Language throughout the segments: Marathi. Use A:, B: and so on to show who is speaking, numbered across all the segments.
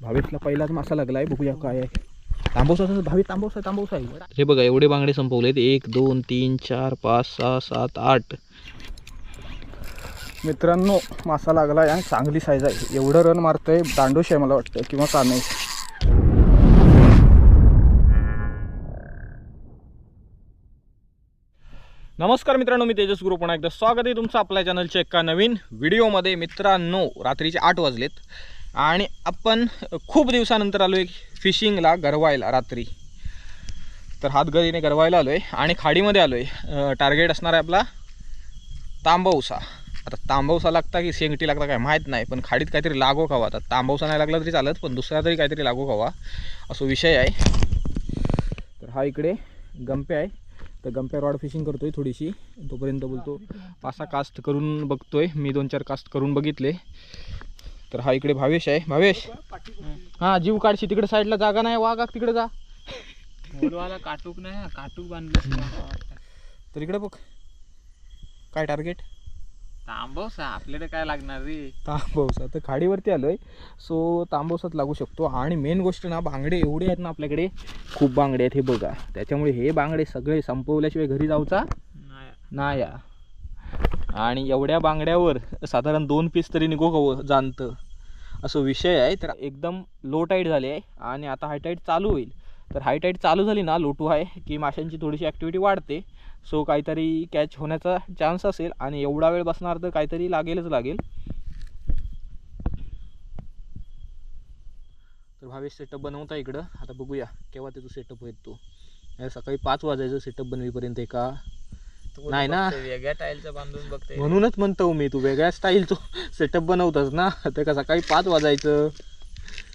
A: भावेशला पहिलाच मासा लागलाय बघूया काय आहे. तांबवसा भावी तांबवसा तांबवसा आहे हे बघा एवढे बांगडे संपवलेत. एक दोन तीन चार पाच सहा सात आठ. मित्रांनो मासा लागलाय आणि चांगली साईज आहे. एवढं रन मारतंय दांडोश आहे मला वाटतं किंवा कानय नमस्कार मित्रांनो मी तेजस गुरु. पुन्हा एकदा स्वागत आहे तुमचं आपल्या चॅनलच्या एका नवीन व्हिडिओमध्ये मित्रांनो रात्रीचे आठ वाजलेत. आणि आपण खूप दिवसानंतर आलो आहे फिशिंगला गरवायला रात्री. तर हातगरीने गरवायला आलो आहे आणि खाडीमध्ये आलो आहे टार्गेट असणार आहे आपला तांबवसा. आता तांबवसा लागता की शेंगटी लागता काय माहीत नाही पण खाडीत काहीतरी लागो खावा. आता तांबवसा नाही लागला तरी चालत पण दुसरा तरी काहीतरी लागो खावा असो विषय आहे. तर हा इकडे गंपे आहे. तर गंप्या रॉड फिशिंग करतो आहे थोडीशी. तोपर्यंत बोलतो पासा कास्ट करून बघतो आहे मी दोन चार कास्ट करून बघितले. तर हा इकडे भावेश आहे. भावेश. हा जीव काढशी तिकडे साईडला जागा नाही वागा तिकडे जा.
B: काटूक नाही काटूक बांधलं
A: तर इकडे बघ. काय टार्गेट
B: तांबवसा आपल्याला काय लागणार रे?
A: तांबवसा तर खाडीवरती आलोय. सो तांबवसात लागू शकतो. आणि मेन गोष्ट ना बांगडे एवढे आहेत ना आपल्याकडे खूप बांगडे आहेत हे बघा. त्याच्यामुळे हे बांगडे सगळे संपवल्याशिवाय घरी जाऊचा
B: नाही.
A: आणि एवढ्या बांगड्यावर साधारण दोन पीस तरी निघो जाणतं? असं विषय आहे. तर एकदम लो टाईट झाली आहे आणि आता हायटाईट चालू होईल. तर हायटाईट चालू झाली ना लोटू आहे की माशांची थोडीशी ॲक्टिव्हिटी वाढते. सो काहीतरी कॅच होण्याचा चान्स असेल आणि एवढा वेळ बसणार तर काहीतरी लागेलच लागेल. तर भावेश सेटअप बनवता इकडं. आता बघूया केव्हा त्याचं सेटअप होईल तो. सकाळी पाच वाजायचं सेटअप बनवीपर्यंत एका
B: तू
A: नाही ना.
B: बघतोय, वेगळ्या टाईलचं बांधून बघते
A: म्हणूनच म्हणतो मी तू वेगळ्या स्टाईलचं सेटअप बनवतोस ना ते का सकाळी पाच वाजायचं.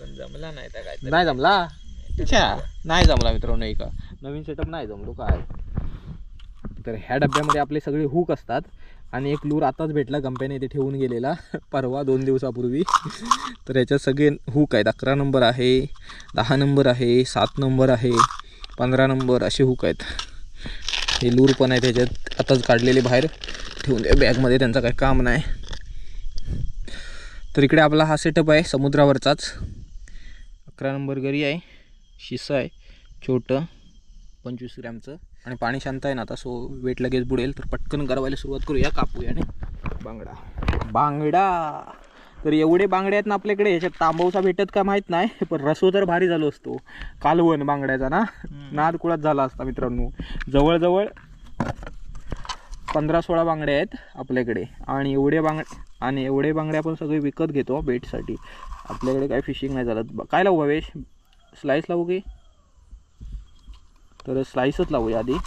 B: पण जमला नाही त्या काय
A: नाही जमला? अच्छा. नाही जमला. मित्रांनो एका नवीन सेटअप नाही जमलो काय? तर ह्या डब्यामध्ये आपले सगळे हुक असतात आणि एक लूर आताच भेटला गंप्याने इथे ठेवून गेलेला परवा दोन दिवसापूर्वी. तर याच्यात सगळे हुक आहेत. अकरा नंबर आहे दहा नंबर आहे सात नंबर आहे पंधरा नंबर असे हुक आहेत. हे लूर पण आहे त्याच्यात आताच काढलेले बाहेर. ठेवून द्या. बॅगमध्ये त्यांचं काही काम नाही. तर इकडे आपला हा सेटअप आहे समुद्रावरचाच. अकरा नंबर घरी आहे. शिसं आहे. छोटं. पंचवीस ग्रॅमचं. आणि पाणी शांत आहे ना आता. सो वेट लगेच बुडेल. तर पटकन गरवायला सुरुवात करूया. कापूया आणि बांगडा. बांगडा! तर एवढे बांगडे आहेत ना आपल्याकडे याच्यात तांबवसा भेटत का माहीत नाही पण रसो तर भारी झालो असतो. कालवण बांगड्याचा ना? नाद कुळात झाला असता मित्रांनो. जवळजवळ पंधरा सोळा बांगड्या आहेत आपल्याकडे. आणि एवढे बांग आणि एवढे बांगडे आपण सगळे विकत घेतो बेटसाठी. आपल्याकडे काय फिशिंग नाही झालं. काय लावू भावेश? स्लाईस लावू की? तर स्लाईसच लावूया आधी.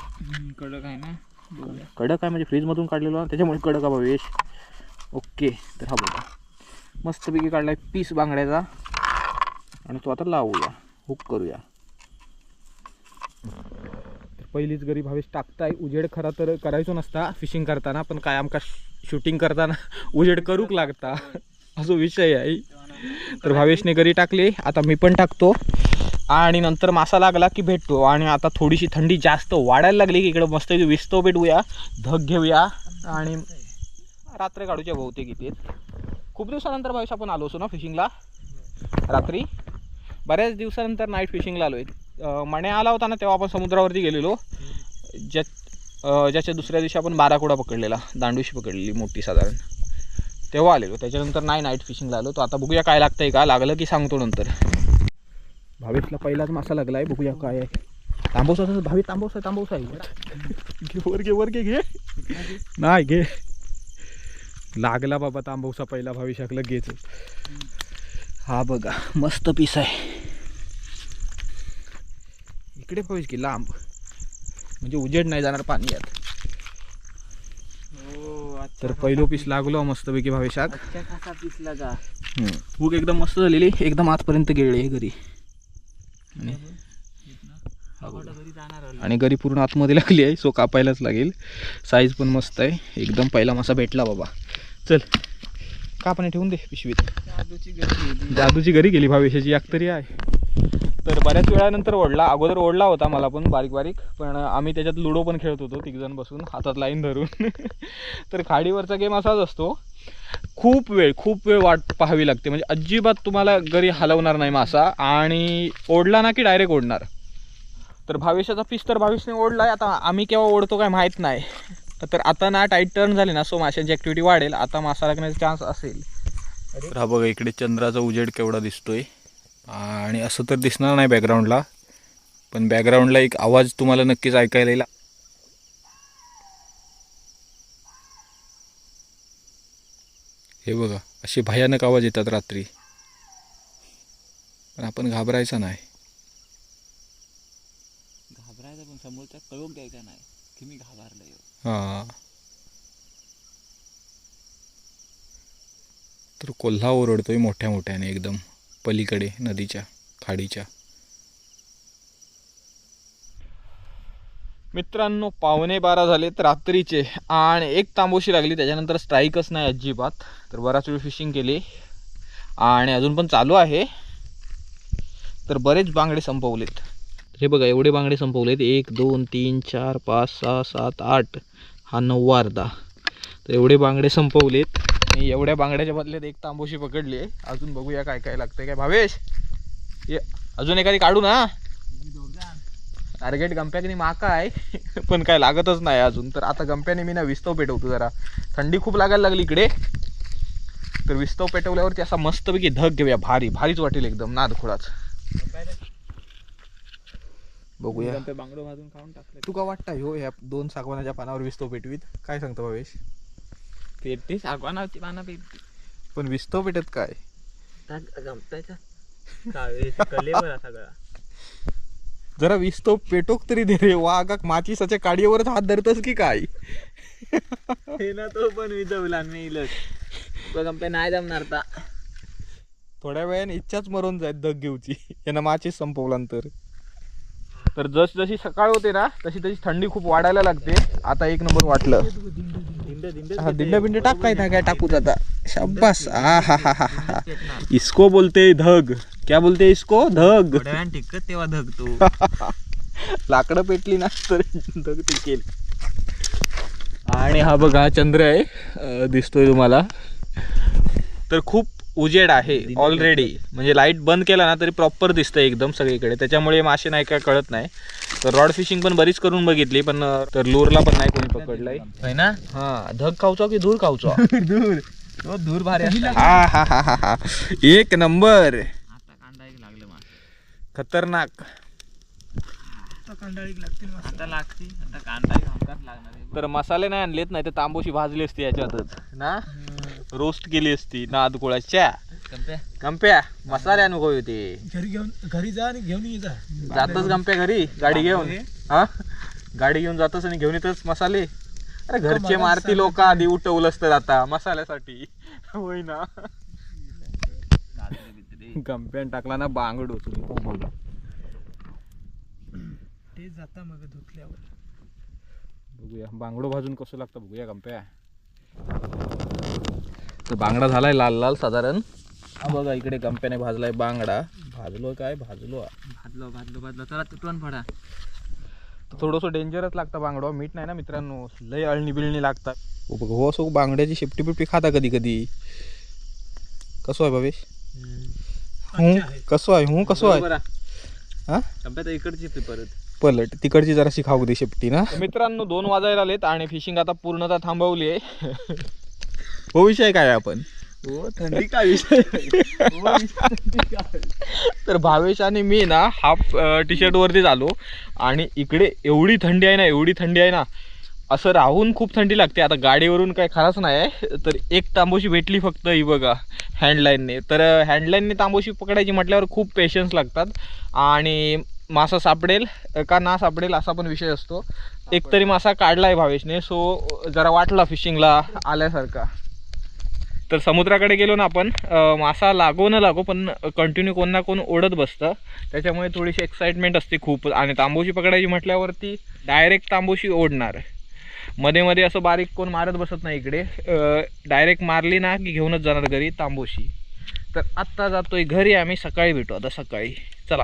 B: कडक आहे ना.
A: कडक आहे म्हणजे फ्रीजमधून काढलेलो त्याच्यामुळे कडक आहे भावेश. ओके तर हा बघा. मस्तपैकी काढला आहे पीस बांगड्याचा. आणि तो आता लावूया. हुक करूया. तर पहिलीच गरीब भावेश टाकताय. उजेड खरा तर करायचो नसता फिशिंग करताना पण काय आमका शूटिंग करताना उजेड करूक लागता. असो विषय आहे. तर भावेशने गरी टाकली. आता मी पण टाकतो. आणि नंतर मासा लागला की भेटतो. आणि आता थोडीशी थंडी जास्त वाढायला लागली की इकडं मस्त विस्तो भेटूया धग घेऊया. आणि रात्र काढूच्या बहुतेक इथे खूप दिवसानंतर भावेश आपण आलो असो ना फिशिंगला रात्री. बऱ्याच दिवसानंतर नाईट फिशिंगला आलो आहे मणे आला होता ना तेव्हा आपण समुद्रावरती गेलेलो. ज्या ज्याच्या दुसऱ्या दिवशी आपण बाराकोडा पकडलेला. दांडूशी पकडलेली मोठी साधारण. तेव्हा आलेलो. त्याच्यानंतर नाही नाईट फिशिंगला आलो. तो आता बघूया काय लागतंय का? लागलं की सांगतो नंतर. भावेशला पहिलाच मासा लागलाय. बघूया काय आहे. तांबवसा भावी तांबवसा तांबवसा आहे. घे वर घे वर घे घे. नाही घे. लागला बाबा तांबवसा पहिला भाविशाकला घेच हा बघा मस्त पीस आहे. इकडे भावेश की लांब म्हणजे उजेड नाही जाणार पाणी यात.
B: हो अच्छा
A: तर पहिलो पीस लागलो मस्तपैकी भावेशाक
B: अच्छा कसा पिसला का
A: भूक एकदम मस्त झालेली एकदम आतपर्यंत गेले घरी. आणि हा बघा.
B: घरी जाणार
A: आणि घरी पूर्ण आतमध्ये लागली आहे सो कापायलाच लागेल. साईज पण मस्त आहे. एकदम पहिला मासा भेटला बाबा. चल. कापाने ठेवून दे पिशवीत.
B: जादूची
A: घरी गेली. भावेशाची एक तरी आहे. तर बऱ्याच वेळानंतर ओढला अगोदर ओढला होता मला पण बारीक बारीक पण आम्ही त्याच्यात लुडो पण खेळत होतो तिघजण बसून हातात लाईन धरून. तर खाडीवरचा गेम असाच असतो. खूप वेळ खूप वेळ वाट पाहावी लागते. म्हणजे अजिबात तुम्हाला गरी हलवणार नाही मासा. आणि ओढला ना की डायरेक्ट ओढणार. तर भावेशाचा पीस तर भावेशने ओढलाय. आता आम्ही केव्हा ओढतो काय माहीत नाही. तर आता ना टाईट टर्न झाले ना सो माशांची ॲक्टिव्हिटी वाढेल. आता मासा लागण्याचा चान्स असेल. तर हा बघा इकडे चंद्राचा उजेड केवढा दिसतोय. आणि असं तर दिसणार नाही बॅकग्राऊंडला पण बॅकग्राऊंडला एक आवाज तुम्हाला नक्कीच ऐकायला येईल. हे बघा असे भयानक आवाज येतात रात्री. पण आपण घाबरायचं नाही.
B: घाबरायचं पण समोरचा कळूक द्यायचा नाही. की मी घाबरलोय
A: हां। तर कोल्हा ओरडतोय मोठ्या मोठ्याने एकदम पलीकडे नदीच्या खाडीच्या। मित्रांनो पावणे बारा झालेत रात्रीचे आणि एक तांबोशी लागली त्याच्यानंतर स्ट्राईकच नाही अजिबात तर बराच वेळ फिशिंग केली आणि अजून पण चालू आहे तर बरेच बांगडे संपवलेत. हे बघा एवढे बांगडे संपवलेत. एक दोन तीन चार पाच सहा सात आठ. हा नववा अर्धा. तर एवढे बांगडे संपवलेत. आणि एवढ्या बांगड्याच्या बदल्यात एक तांबोशी पकडली आहे. अजून बघूया काय काय लागतंय. काय भावेश? ये अजून एखादी काढू ना. टार्गेट गंप्याने माका आहे. पण काय लागतच नाही अजून. तर आता गंप्याने मी ना विस्तव पेटवतो जरा. थंडी खूप लागायला लागली इकडे. तर विस्तव पेटवल्यावरती असा मस्तपैकी धग घेऊया. भारी भारीच वाटेल एकदम. नाद बघूया.
B: बांगडो भाजून खाऊन टाकलं.
A: तू का वाटतं? हो ह्या दोन सागवानाच्या पानावर विस्तव पेटवीत. काय सांगतो भावेश?
B: पेटते सागवानाची पाना पेटते.
A: पण विस्तव पेटत काय?
B: कलेवर सगळा.
A: जरा विस्तव पेटोक तरी दे रे वाघाक माचीसाच्या काडीवरच हात धरतस की काय?
B: हे ना तो पण विजवला मी गंपे नाही जमणार ता.
A: थोड्या वेळाने इच्छाच मरून जायत दग घेऊची. यांना माचीस संपवल्यानंतर तर जस जशी सकाळ होते ना तशी तशी थंडी खूप वाढायला लागते. आता एक नंबर वाटलं.
B: दिंड
A: हा बिंड टाक काय काय टाकूच आता. शाब्बास आ हा हा हा हा इसको बोलते धग. क्या बोलते इसको? धग.
B: टिकत तेव्हा धगतो
A: लाकडं पेटली ना तर धग टिकेल. आणि हा बघा चंद्र आहे. दिसतोय तुम्हाला. तर खूप उजेड आहे ऑलरेडी म्हणजे लाइट बंद केला ना तरी प्रॉपर दिसतंय एकदम सगळीकडे. त्याच्यामुळे मासे नाही काय कळत नाही. तर रॉड फिशिंग पण बरीच करून बघितली पण तर लूरला पण नाही कोणी पकडलंय.
B: होय ना?
A: हा धग खाऊचा की दूर खाऊचा?
B: दूर तो दूर भारी
A: हा हा हा हा हा एक नंबर.
B: आता कांदा एक लागलं मला
A: खतरनाक.
B: आता लागते आता कांदा एक हमखास लागणार आहे.
A: तर मसाले नाही आणलेत नाही तर तांबूशी भाजली असती याच्यातच. ना? रोस्ट केली असती नाद गोळाच्या
B: गंप्या.
A: मसाले अनुभव होते
C: घरी घेऊन घरी जा आणि घेऊन ये जा.
A: जातच गंप्या घरी गाडी घेऊन. हा? गाडी घेऊन जातच आणि घेऊन येतच मसाले. अरे घरचे मारती लोक आधी उठवलं असतं आता मसाल्यासाठी. होय ना. गंप्यान टाकला ना बांगडो तुम्ही
C: ते जाता मग धुतल्यावर.
A: बघूया बांगडो भाजून कसं लागतं बघूया गंप्या. तर बांगडा झालाय लाल लाल साधारण. हा बघा इकडे गंप्याने भाजलाय बांगडा. भाजलो काय? भाजलो.
B: भाजलो भाजलो भाजलो. चला तुटवून पडा
A: तर थोडंसं डेंजरच लागतं बांगडो. मीठ नाही ना मित्रांनो. लय अळणी बिळणी लागतात. हो बघ हो असो बांगड्याची शेपटी बिपटी खाता कधी कधी कसो आहे भावेश? हूं कसो आहे? हूं कसो आहे? हा?
B: इकडची ती परत.
A: पलट तिकडची जराशी खाऊ दे शेपटी ना. मित्रांनो दोन वाजायला आलेत आणि फिशिंग आता पूर्णतः थांबवली आहे हो विषय काय आपण?
B: हो थंडी काय विषय?
A: तर भावेश आणि मी ना हाफ टी शर्ट वरतीच आलो आणि इकडे एवढी थंडी आहे ना एवढी थंडी आहे ना असं राहून खूप थंडी लागते. आता गाडीवरून काय खराच नाही आहे तर एक तांबोशी भेटली फक्त ही बघा हँडलाईनने तर हँडलाईनने तांबोशी पकडायची म्हटल्यावर खूप पेशन्स लागतात. आणि मासा सापडेल का ना सापडेल असा पण विषय असतो. एक तरी मासा काढला आहे भावेशने सो जरा वाटला फिशिंगला आल्यासारखा. तर समुद्राकडे गेलो ना आपण मासा लागो न लागो पण कंटिन्यू कोण ना कोण ओढत बसतं. त्याच्यामुळे थोडीशी एक्साइटमेंट असते खूप. आणि तांबोशी पकडायची म्हटल्यावरती डायरेक्ट तांबोशी ओढणार. मध्ये मध्ये असं बारीक कोण मारत बसत नाही इकडे. डायरेक्ट मारली ना की घेऊनच जाणार घरी तांबोशी. तर आत्ता जातोय घरी आम्ही सकाळी भेटू आता सकाळी. चला.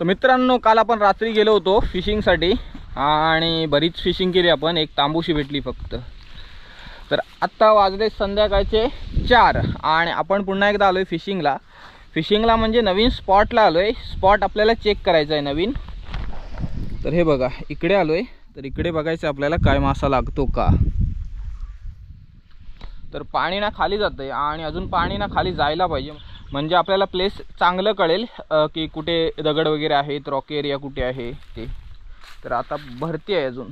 A: तर मित्रांनो काल आपण रात्री गेलो होतो फिशिंगसाठी आणि बरीच फिशिंग केली आपण. एक तांबूशी भेटली फक्त. तर आत्ता वाजले संध्याकाळचे चार आणि आपण पुन्हा एकदा आलो आहे फिशिंगला. फिशिंगला म्हणजे नवीन स्पॉटला आलो आहे स्पॉट आपल्याला चेक करायचा आहे नवीन. तर हे बघा इकडे आलो आहे तर इकडे बघायचं आहे आपल्याला काय मासा लागतो का. तर पाणी ना खाली जातं आहे आणि अजून पाणी ना खाली जायला पाहिजे. म्हणजे आपल्याला प्लेस चांगलं कळेल की कुठे दगड वगैरे आहेत रॉक एरिया कुठे आहे ते. तर आता भरती आहे अजून.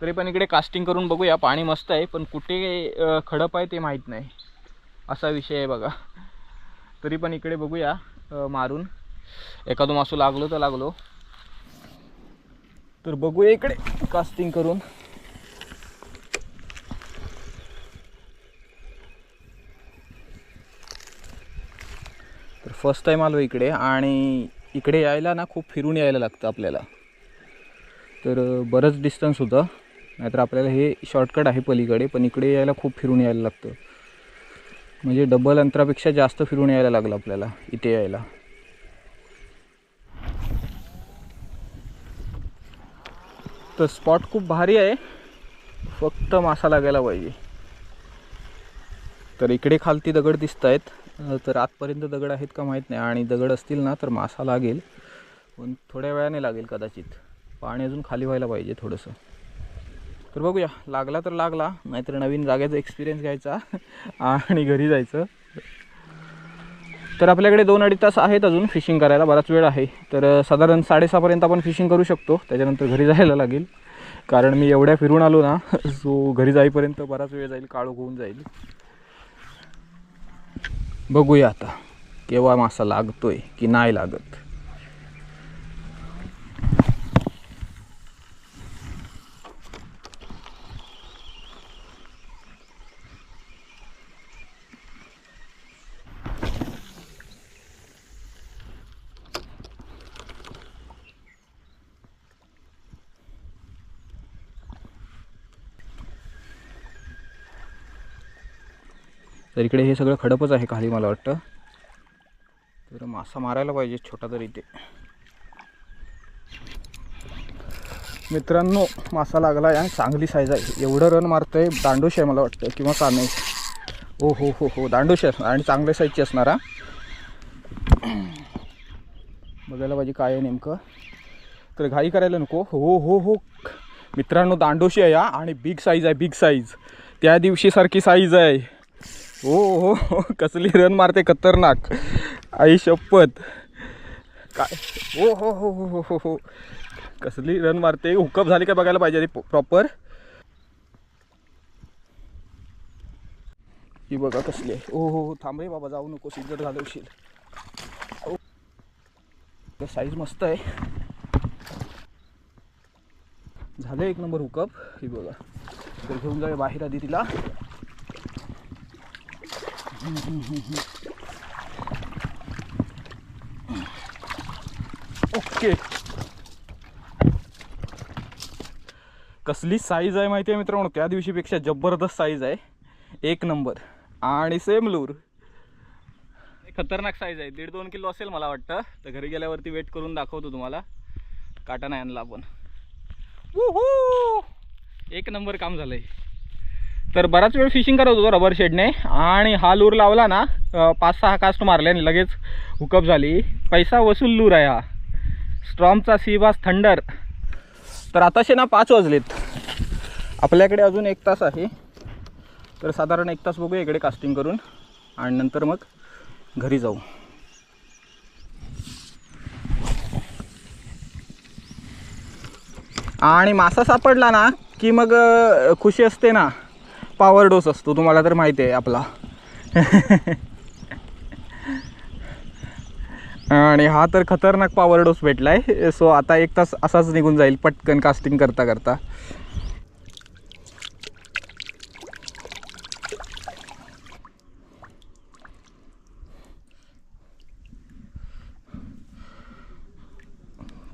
A: तरी पण इकडे कास्टिंग करून बघूया. पाणी मस्त आहे पण कुठे खडप आहे ते माहीत नाही. असा विषय आहे बघा. तरी पण इकडे बघूया मारून. एखादं मासू लागलो तर लागलो. तर बघूया इकडे कास्टिंग करून. तर फर्स्ट टाईम आलो इकडे आणि इकडे यायला ना खूप फिरून यायला लागतं आपल्याला. तर बरंच डिस्टन्स होतं. नाहीतर आपल्याला हे शॉर्टकट आहे पलीकडे पण इकडे यायला खूप फिरून यायला लागतं. म्हणजे डबल अंतरापेक्षा जास्त फिरून यायला लागलं आपल्याला इथे यायला. तर स्पॉट खूप भारी आहे. फक्त मासा लागायला पाहिजे. तर इकडे खालती दगड दिसत आहेत तर आतपर्यंत दगड आहेत का माहीत नाही. आणि दगड असतील ना तर मासा लागेल. पण थोड्या वेळाने लागेल कदाचित. पाणी अजून खाली व्हायला पाहिजे थोडंसं. तर बघूया. लागला तर लागला नाहीतर नवीन जागेचा एक्सपिरियन्स घ्यायचा आणि घरी जायचं. तर आपल्याकडे दोन अडीच तास आहेत अजून फिशिंग करायला बराच वेळ आहे. तर साधारण साडेसहापर्यंत आपण फिशिंग करू शकतो. त्याच्यानंतर घरी जायला लागेल. कारण मी एवढ्या फिरून आलो ना सो घरी जाईपर्यंत बराच वेळ जाईल काळोख होऊन जाईल. बघूया आता केव्हा मासा लागतोय की नाही लागत. तर इकडे हे सगळं खडपच आहे खाली मला वाटतं. तर मासा मारायला पाहिजे छोटा तरी ते. मित्रांनो मासा लागला आहे आणि चांगली साईज आहे. एवढं रन मारतंय दांडोश आहे मला वाटतं किंवा कामे हो हो हो हो दांडोशी असणार आणि चांगल्या साईजची असणार हा? बघायला पाहिजे काय आहे नेमकं. तर घाई करायला नको. हो हो हो. मित्रांनो दांडोशी आहे या आणि बिग साईज आहे बिग साईज त्या दिवशीसारखी साईज आहे. हो हो हो. कसली रन मारते खतरनाक. आई शपथ. काय? हो हो हो हो हो हो हो. कसली रन मारते? हुकअप झाली का बघायला पाहिजे प्रॉपर ही बघा कसली आहे. ओ हो हो. थांब रे बाबा जाऊ नको. सिगरेट घालवशील साईज हो. मस्त आहे. झालं एक नंबर हुकअप ही बघा. तर घेऊन जाऊया बाहेर आधी तिला. ओके. कसली साईज आहे माहिती आहे मित्रांनो? त्या दिवशीपेक्षा जबरदस्त साईज आहे. एक नंबर आणि सेम लूर खतरनाक साईज आहे. दीड दोन किलो असेल मला वाटतं. तर घरी गेल्यावरती वेट करून दाखवतो तुम्हाला. काटा नाही आणला आपण! एक नंबर काम झालंय. तर बराच वेळ फिशिंग करत होतो रबर शेडने आणि हा लूर लावला ना पाच सहा कास्ट मारले आणि लगेच हुकअप झाली. पैसा वसूल लूर आहे हा. स्ट्रॉमचा सीबास थंडर तर आताशे ना पाच वाजलेत. आपल्याकडे अजून एक तास आहे. तर साधारण एक तास बघूया इकडे कास्टिंग करून. आणि नंतर मग घरी जाऊ. आणि मासा सापडला ना की मग खुशी असते ना. पॉवर डोस असतो तुम्हाला तर माहिती आहे आपला. आणि हा तर खतरनाक पॉवर डोस भेटला आहे सो आता एक तास असाच निघून जाईल पटकन कास्टिंग करता करता.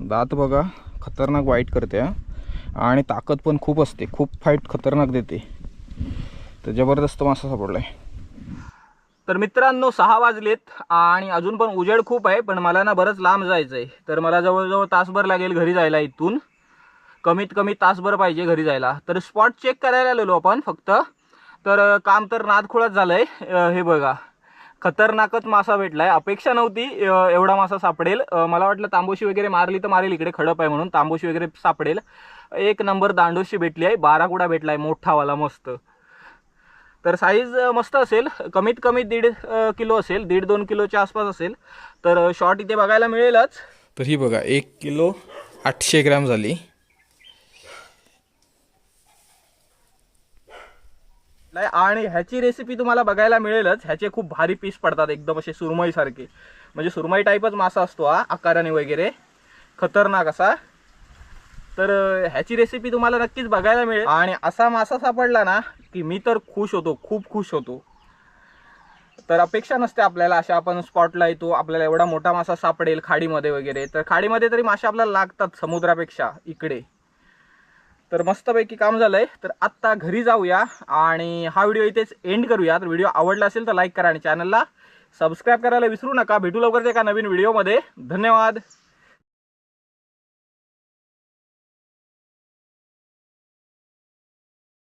A: दात बघा खतरनाक वाईट करते आणि ताकद पण खूप असते खूप फाईट खतरनाक देते. तर जबरदस्त मासा आहे तर मित्रांनो सहा वाजलेत आणि अजून पण उजेड खूप आहे पण मला ना बरंच लांब जायचं आहे तर मला जवळजवळ तासभर लागेल घरी जायला इथून. कमीत कमी तासभर पाहिजे घरी जायला. तर स्पॉट चेक करायला आलेलो आपण फक्त. तर काम तर नादखुळाच झालंय. आहे हे बघा. खतरनाकच मासा भेटलाय. अपेक्षा नव्हती एवढा मासा सापडेल. मला वाटलं तांबोशी वगैरे मारली तर मारेल इकडे खडप आहे म्हणून. तांबोशी वगैरे सापडेल. एक नंबर दांडोशी भेटली आहे. बारा कुडा भेटलाय मोठावाला मस्त. तर साईज मस्त असेल. कमीत कमी दीड किलो असेल. दीड दोन किलोच्या आसपास असेल. तर शॉर्ट इथे बघायला मिळेलच. तर ही बघा एक किलो आठशे ग्रॅम झाली. नाही, आणि ह्याची रेसिपी तुम्हाला बघायला मिळेलच. ह्याचे खूप भारी पीस पडतात एकदम असे सुरमई सारखे. म्हणजे सुरमई टाईपच मासा असतो हा आकाराने वगैरे. खतरनाक असा. तर ह्याची रेसिपी तुम्हाला नक्कीच बघायला मिळेल. आणि असा मासा सापडला ना की मी तर खुश होतो खूप खुश होतो. तर अपेक्षा नसते आपल्याला अशा आपण स्पॉटला येतो आपल्याला एवढा मोठा मासा सापडेल खाडीमध्ये वगैरे. तर खाडीमध्ये तरी मासे आपल्याला लागतात समुद्रापेक्षा इकडे. तर मस्तपैकी काम झालंय. तर आत्ता घरी जाऊया आणि हा व्हिडिओ इथेच एंड करूया तर व्हिडिओ आवडला असेल तर लाईक करा आणि चॅनलला सबस्क्राईब करायला विसरू नका. भेटू लवकरच एका नवीन व्हिडिओमध्ये धन्यवाद.